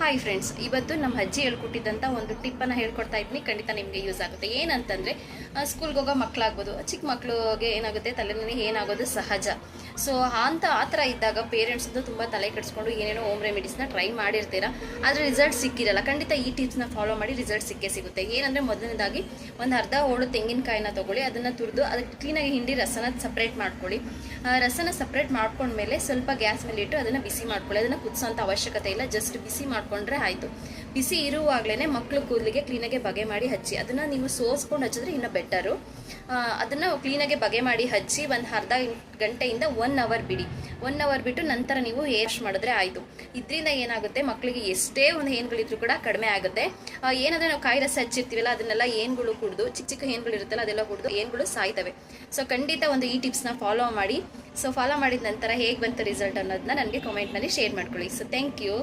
Hi friends ಇವತ್ತು ನಮ್ಮ ಅಜ್ಜಿ ಹೇಳ್ಕೊಟ್ಟಿದ್ದಂಥ ಒಂದು ಟಿಪ್ಪನ್ನು ಹೇಳ್ಕೊಡ್ತಾ ಇದ್ದೀನಿ ಖಂಡಿತ ನಿಮಗೆ ಯೂಸ್ ಆಗುತ್ತೆ. ಏನಂತಂದರೆ ಸ್ಕೂಲ್ಗೆ ಹೋಗೋ ಮಕ್ಕಳಾಗ್ಬೋದು ಚಿಕ್ಕ ಮಕ್ಕಳಿಗೆ ಏನಾಗುತ್ತೆ ತಲೆನೋವು ಏನಾಗೋದು ಸಹಜ. ಸೊ ಅಂತ ಆ ಥರ ಇದ್ದಾಗ ಪೇರೆಂಟ್ಸ್ದು ತುಂಬ ತಲೆ ಕೆಡಿಸ್ಕೊಂಡು ಏನೇನೋ ಹೋಮ್ ರೆಮಿಡೀಸ್ನ ಟ್ರೈ ಮಾಡಿರ್ತೀರ? ಆದರೆ ರಿಸಲ್ಟ್ ಸಿಕ್ಕಿರಲ್ಲ. ಖಂಡಿತ ಈ ಟಿಪ್ಸ್ನ ಫಾಲೋ ಮಾಡಿ ರಿಸಲ್ಟ್ ಸಿಕ್ಕೇ ಸಿಗುತ್ತೆ. ಏನಂದರೆ ಮೊದಲನೇದಾಗಿ ಒಂದು ಅರ್ಧ ಹೋಳು ತೆಂಗಿನಕಾಯಿನ ತೊಗೊಳ್ಳಿ, ಅದನ್ನು ತುರಿದು ಅದಕ್ಕೆ ಕ್ಲೀನಾಗಿ ಹಿಂಡಿ ರಸನ ಸಪ್ರೇಟ್ ಮಾಡ್ಕೊಳ್ಳಿ. ರಸನ ಸಪ್ರೇಟ್ ಮಾಡ್ಕೊಂಡ್ಮೇಲೆ ಸ್ವಲ್ಪ ಗ್ಯಾಸ್ ಮೇಲೆ ಇಟ್ಟು ಅದನ್ನು ಬಿಸಿ ಮಾಡ್ಕೊಳ್ಳಿ. ಅದನ್ನು ಕುದಿಸೋಂಥ ಅವಶ್ಯಕತೆ ಇಲ್ಲ ಜಸ್ಟ್ ಬಿಸಿ ಮಾಡಿಕೊಂಡ್ರೆ ಆಯಿತು. ಬಿಸಿ ಇರುವಾಗಲೇ ಮಕ್ಕಳು ಕೂದಲಿಗೆ ಕ್ಲೀನಾಗೆ ಬಗೆ ಮಾಡಿ ಹಚ್ಚಿ. ಅದನ್ನು ನೀವು ಸೋಸ್ಕೊಂಡು ಹಚ್ಚಿದ್ರೆ ಇನ್ನೂ ಬೆಟರು ಅದನ್ನು ಕ್ಲೀನಾಗೆ ಬಗೆ ಮಾಡಿ ಹಚ್ಚಿ ಒಂದು ಅರ್ಧ ಗಂಟೆಯಿಂದ ಒನ್ ಅವರ್ ಬಿಡಿ. ಒನ್ ಅವರ್ ಬಿಟ್ಟು ನಂತರ ನೀವು ಹೇರ್ ವಾಶ್ ಮಾಡಿದ್ರೆ ಆಯಿತು. ಇದರಿಂದ ಏನಾಗುತ್ತೆ? ಮಕ್ಕಳಿಗೆ ಎಷ್ಟೇ ಒಂದು ಏನ್ಗಳಿದ್ರು ಕೂಡ ಕಡಿಮೆ ಆಗುತ್ತೆ. ಏನಾದರೆ ನಾವು ಕಾಯಿ ರಸ ಹಚ್ಚಿರ್ತೀವಲ್ಲ, ಅದನ್ನೆಲ್ಲ ಏನುಗಳು ಕುಡಿದು, ಚಿಕ್ಕ ಚಿಕ್ಕ ಏನ್ಗಳು ಇರುತ್ತಲ್ಲ, ಅದೆಲ್ಲ ಕುಡಿದು ಏನುಗಳು ಸಾಯ್ತವೆ. ಸೊ ಖಂಡಿತ ಒಂದು ಈ ಟಿಪ್ಸ್ನ ಫಾಲೋ ಮಾಡಿ. ಸೊ ಫಾಲೋ ಮಾಡಿದ ನಂತರ ಹೇಗೆ ಬಂತು ರಿಸಲ್ಟ್ ಅನ್ನೋದನ್ನ ನನಗೆ ಕಮೆಂಟ್ನಲ್ಲಿ ಶೇರ್ ಮಾಡ್ಕೊಳ್ಳಿ. So thank you